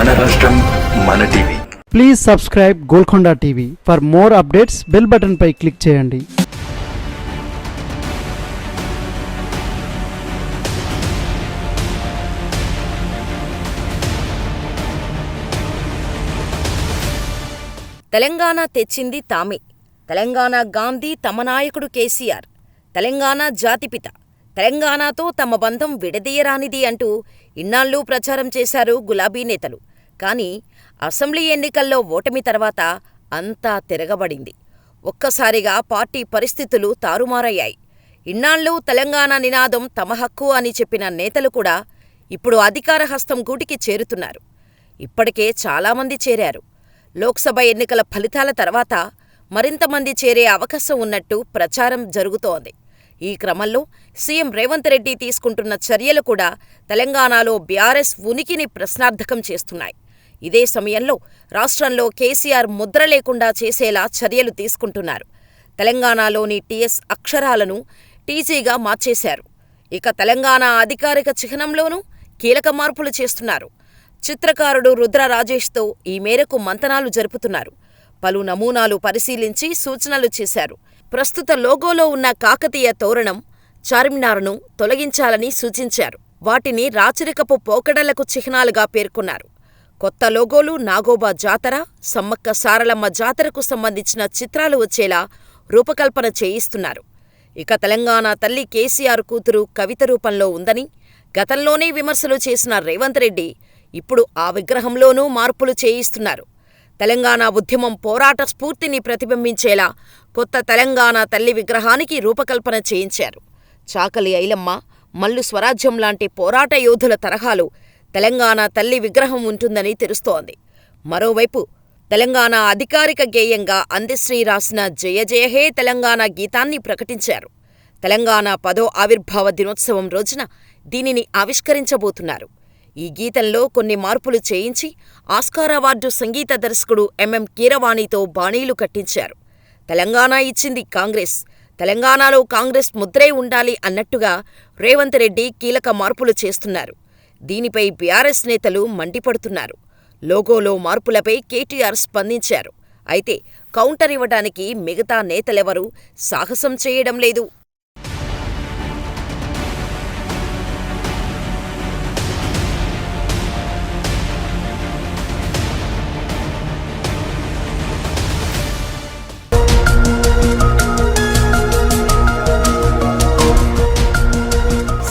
మన రాష్ట్రం మన TV. Please subscribe Golconda TV for more updates bell button pi click చేయండి. తెలంగాణ తెచ్చింది తామే. తెలంగాణ గాంధీ తమ నాయకుడు కేసీఆర్. తెలంగాణ జాతిపిత తెలంగాణతో తమ బంధం విడదీయరానిది అంటూ ఇన్నాళ్ళు ప్రచారం చేశారు గులాబీ నేతలు. కానీ అసెంబ్లీ ఎన్నికల్లో ఓటమి తర్వాత అంతా తిరగబడింది. ఒక్కసారిగా పార్టీ పరిస్థితులు తారుమారయ్యాయి. ఇన్నాళ్ళు తెలంగాణ నినాదం తమ హక్కు అని చెప్పిన నేతలు కూడా ఇప్పుడు అధికార హస్తం గూటికి చేరుతున్నారు. ఇప్పటికే చాలామంది చేరారు. లోక్సభ ఎన్నికల ఫలితాల తర్వాత మరింతమంది చేరే అవకాశం ఉన్నట్టు ప్రచారం జరుగుతోంది. ఈ క్రమంలో సీఎం రేవంత్ రెడ్డి తీసుకుంటున్న చర్యలు కూడా తెలంగాణలో బీఆర్ఎస్ ఉనికిని ప్రశ్నార్థకం చేస్తున్నాయి. ఇదే సమయంలో రాష్ట్రంలో కేసీఆర్ ముద్ర లేకుండా చేసేలా చర్యలు తీసుకుంటున్నారు. తెలంగాణలోని టీఎస్ అక్షరాలను టీజీగా మార్చేశారు. ఇక తెలంగాణ అధికారిక చిహ్నంలోనూ కీలక మార్పులు చేస్తున్నారు. చిత్రకారుడు రుద్ర రాజేష్తో ఈ మేరకు మంతనాలు జరుపుతున్నారు. పలు నమూనాలు పరిశీలించి సూచనలు చేశారు. ప్రస్తుత లోగోలో ఉన్న కాకతీయ తోరణం చార్మినార్ను తొలగించాలని సూచించారు. వాటిని రాచరికపు పోకడలకు చిహ్నాలుగా పేర్కొన్నారు. కొత్త లోగోలు నాగోబా జాతర సమ్మక్క సారలమ్మ జాతరకు సంబంధించిన చిత్రాలు వచ్చేలా రూపకల్పన చేయిస్తున్నారు. ఇక తెలంగాణ తల్లి కేసీఆర్ కూతురు కవిత రూపంలో ఉందని గతంలోనే విమర్శలు చేసిన రేవంత్ రెడ్డి ఇప్పుడు ఆ విగ్రహంలోనూ మార్పులు చేయిస్తున్నారు. తెలంగాణ ఉద్యమం పోరాట స్ఫూర్తిని ప్రతిబింబించేలా కొత్త తెలంగాణ తల్లి విగ్రహానికి రూపకల్పన చేయించారు. చాకలి ఐలమ్మ మల్లు స్వరాజ్యం లాంటి పోరాట యోధుల తరహాలు తెలంగాణ తల్లి విగ్రహం ఉంటుందని తెలుస్తోంది. మరోవైపు తెలంగాణ అధికారిక గేయంగా అందశ్రీ రాసిన జయ జయ హే తెలంగాణ గీతాన్ని ప్రకటించారు. తెలంగాణ పదో ఆవిర్భావ దినోత్సవం రోజున దీనిని ఆవిష్కరించబోతున్నారు. ఈ గీతంలో కొన్ని మార్పులు చేయించి ఆస్కార్ అవార్డు సంగీత దర్శకుడు ఎంఎం కీరవాణితో బాణీలు కట్టించారు. తెలంగాణ ఇచ్చింది కాంగ్రెస్. తెలంగాణలో కాంగ్రెస్ ముద్రే ఉండాలి అన్నట్టుగా రేవంత్ రెడ్డి కీలక మార్పులు చేస్తున్నారు. దీనిపై బీఆర్ఎస్ నేతలు మండిపడుతున్నారు. లోగోలో మార్పులపై కేటీఆర్ స్పందించారు. అయితే కౌంటర్ ఇవ్వడానికి మిగతా నేతలెవరూ సాహసం చేయడం లేదు.